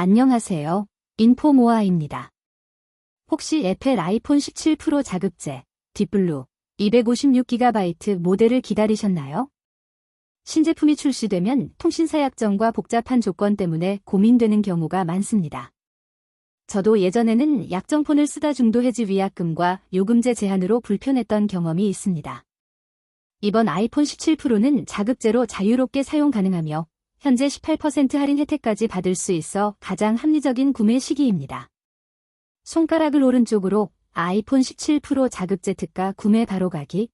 안녕하세요. 인포모아입니다. 혹시 애플 아이폰 17 프로 자급제, 딥블루, 256GB 모델을 기다리셨나요? 신제품이 출시되면 통신사 약정과 복잡한 조건 때문에 고민되는 경우가 많습니다. 저도 예전에는 약정폰을 쓰다 중도 해지 위약금과 요금제 제한으로 불편했던 경험이 있습니다. 이번 아이폰 17 프로는 자급제로 자유롭게 사용 가능하며 현재 18% 할인 혜택까지 받을 수 있어 가장 합리적인 구매 시기입니다. 손가락을 오른쪽으로 아이폰 17 프로 자급제 특가 구매 바로 가기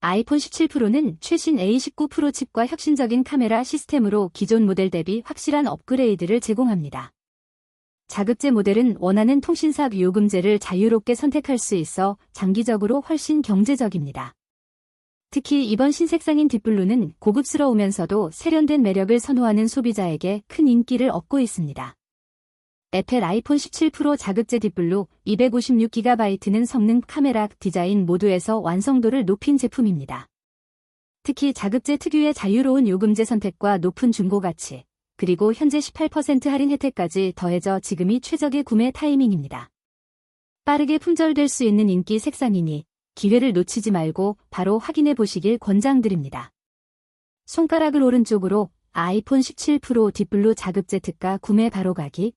아이폰 17 프로는 최신 A19 프로 칩과 혁신적인 카메라 시스템으로 기존 모델 대비 확실한 업그레이드를 제공합니다. 자급제 모델은 원하는 통신사 요금제를 자유롭게 선택할 수 있어 장기적으로 훨씬 경제적입니다. 특히 이번 신색상인 딥블루는 고급스러우면서도 세련된 매력을 선호하는 소비자에게 큰 인기를 얻고 있습니다. 애플 아이폰 17 프로 자급제 딥블루 256GB는 성능 카메라 디자인 모두에서 완성도를 높인 제품입니다. 특히 자급제 특유의 자유로운 요금제 선택과 높은 중고 가치, 그리고 현재 18% 할인 혜택까지 더해져 지금이 최적의 구매 타이밍입니다. 빠르게 품절될 수 있는 인기 색상이니 기회를 놓치지 말고 바로 확인해 보시길 권장드립니다. 손가락을 오른쪽으로 아이폰 17 프로 딥블루 자급제 특가 구매 바로 가기